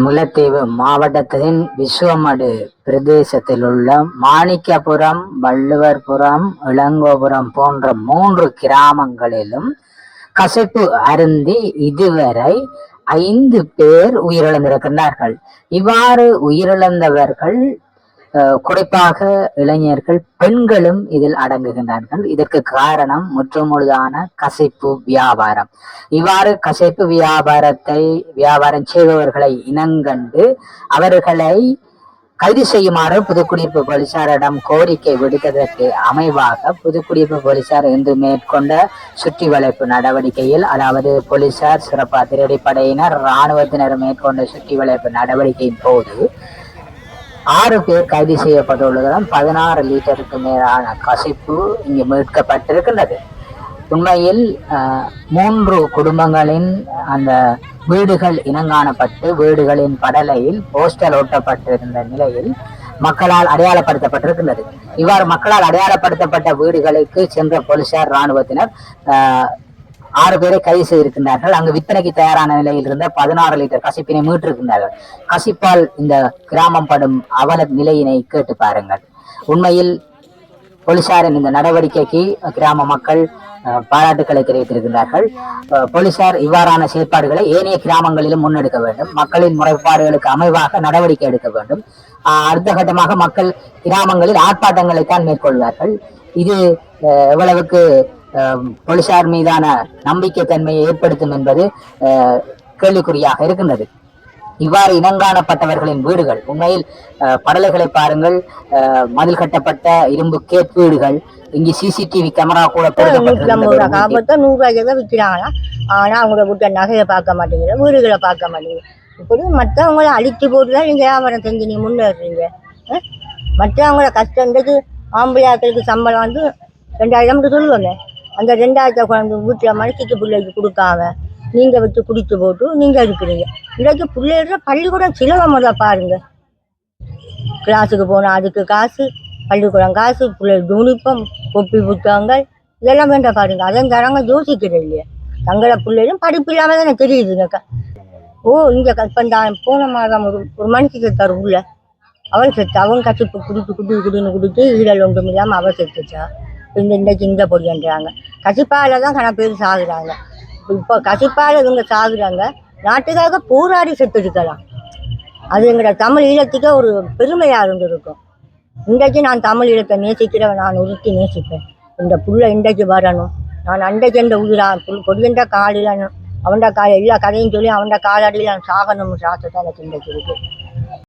முல்லைத்தீவு மாவட்டத்தின் விஸ்வமடு பிரதேசத்தில் உள்ள மாணிக்கபுரம் வள்ளுவர்புரம் இளங்கோபுரம் போன்ற மூன்று கிராமங்களிலும் கசப்பு அருந்தி இதுவரை ஐந்து பேர் உயிரிழந்திருக்கின்றார்கள். இவ்வாறு உயிரிழந்தவர்கள் குறிப்பாக இளைஞர்கள் பெண்களும் இதில் அடங்குகின்றார்கள். இதற்கு காரணம் முற்றுமுழுதான கசைப்பு வியாபாரம். இவ்வாறு கசைப்பு வியாபாரத்தை வியாபாரம் செய்பவர்களை இனங்கண்டு அவர்களை கைது செய்யுமாறு புதுக்குடியிருப்பு போலீசாரிடம் கோரிக்கை விடுத்ததற்கு அமைவாக புதுக்குடியிருப்பு போலீசார் இன்று மேற்கொண்ட சுற்றி வளைப்பு நடவடிக்கையில் அதாவது போலீசார் சிறப்பு அதிரடிப்படையினர் இராணுவத்தினர் மேற்கொண்ட சுற்றி வளைப்பு நடவடிக்கையின் போது ஆறு பேர் கைது செய்யப்பட்டுள்ளதுடன் பதினாறு லிட்டருக்கு மேலான கசிப்பு இங்கு மீட்கப்பட்டிருக்கின்றது. உண்மையில் மூன்று குடும்பங்களின் அந்த வீடுகள் இனங்காணப்பட்டு வீடுகளின் படலையில் போஸ்டர் ஒட்டப்பட்டிருந்த நிலையில் மக்களால் அடையாளப்படுத்தப்பட்டிருக்கின்றது. இவ்வாறு மக்களால் அடையாளப்படுத்தப்பட்ட வீடுகளுக்கு சென்ற போலீசார் இராணுவத்தினர் ஆறு பேரை கைது செய்திருக்கின்றார்கள். அங்கு விற்பனைக்கு தயாரான நிலையில் இருந்த பதினாறு லிட்டர் கசிப்பினை மீட்டிருக்கின்றார்கள். கசிப்பால் இந்த கிராமம் படும் அவல நிலையினை கேட்டு பாருங்கள். உண்மையில் போலீசாரின் இந்த நடவடிக்கைக்கு கிராம மக்கள் பாராட்டுக்களை தெரிவித்திருக்கின்றார்கள். போலீசார் இவ்வாறான செயற்பாடுகளை ஏனைய கிராமங்களிலும் முன்னெடுக்க வேண்டும். மக்களின் முறைப்பாடுகளுக்கு அமைவாக நடவடிக்கை எடுக்க வேண்டும். அடுத்த கட்டமாக மக்கள் கிராமங்களில் ஆர்ப்பாட்டங்களை தான் மேற்கொள்வார்கள். இது அஹ், எவ்வளவுக்கு போலீசார் மீதான நம்பிக்கை தன்மையை ஏற்படுத்தும் என்பது கேள்விக்குறியாக இருக்கின்றது. இவ்வாறு இனங்காணப்பட்டவர்களின் வீடுகள் உண்மையில் படலைகளை பாருங்கள் அஹ், மதில் கட்டப்பட்ட இரும்பு கேட் வீடுகள் இங்கு சிசிடிவி கேமரா கூட. காப்பத்தை நூறுரூவாய்க்கு தான் விற்கிறாங்களா ஆனால் அவங்கள விட்ட நகையை பார்க்க மாட்டேங்கிற வீடுகளை பார்க்க மாட்டேங்குது. இப்படி மற்றவங்கள அழித்து போட்டு தான் நீங்கள் வியாபாரம் செஞ்சு நீங்கள் முன்னேறீங்க? மற்றவங்கள கஷ்டத்துக்கு ஆம்பளையாக்களுக்கு சம்பளம் வந்து ரெண்டாயிரம் சொல்லுவோமே. அந்த ரெண்டாயிரத்த குழந்தை வீட்டில் மனசுக்கு பிள்ளைக்கு கொடுக்காம நீங்கள் வச்சு குடித்து போட்டு நீங்கள் இருக்கிறீங்க. இன்றைக்கு பிள்ளைகள பள்ளிக்கூடம் சிலவை முதல்ல பாருங்க. கிளாஸுக்கு போனால் அதுக்கு காசு பள்ளிக்கூடம் காசு பிள்ளை யூனிஃபார்ம் கொப்பி புத்தகங்கள் இதெல்லாம் வேண்டாம் பாருங்கள் அதான் தராங்க யோசிக்கிறது இல்லையா. தங்கள பிள்ளைகளும் படிப்பு இல்லாமல் தானே தெரியுதுங்க ஓ இங்கே இப்போ தான் போன மாதம் ஒரு ஒரு மனுஷன் செத்தார் உள்ள. அவள் செத்து அவன் கசிப்பு குடித்து குடி குடின்னு குடித்து ஈரல் ஒன்றும் இல்லாமல் அவள் செத்துச்சா இந்த இன்றைக்கு இந்த பொடின்றாங்க கசிப்பால் தான் கண பேர் சாகுறாங்க. இப்போ கசிப்பால இவங்க சாகுறாங்க. நாட்டுக்காக போராடி செத்துருக்கலாம். அது எங்களோட தமிழ் ஈழத்துக்கே ஒரு பெருமையாக இருந்திருக்கும். இன்றைக்கு நான் தமிழ் ஈழத்தை நேசிக்கிறவன் நான் உருத்தி நேசிப்பேன். இந்த புள்ள இன்றைக்கு வரணும். நான் அன்றைக்கு எந்த உயிரா புல் கொடியன்ற காலில் அவன்ட கால எல்லா கதையும் சொல்லி அவன்ட காலடியில் நான் சாகணும் சாசத்தை எனக்கு இன்றைக்கு இருக்குது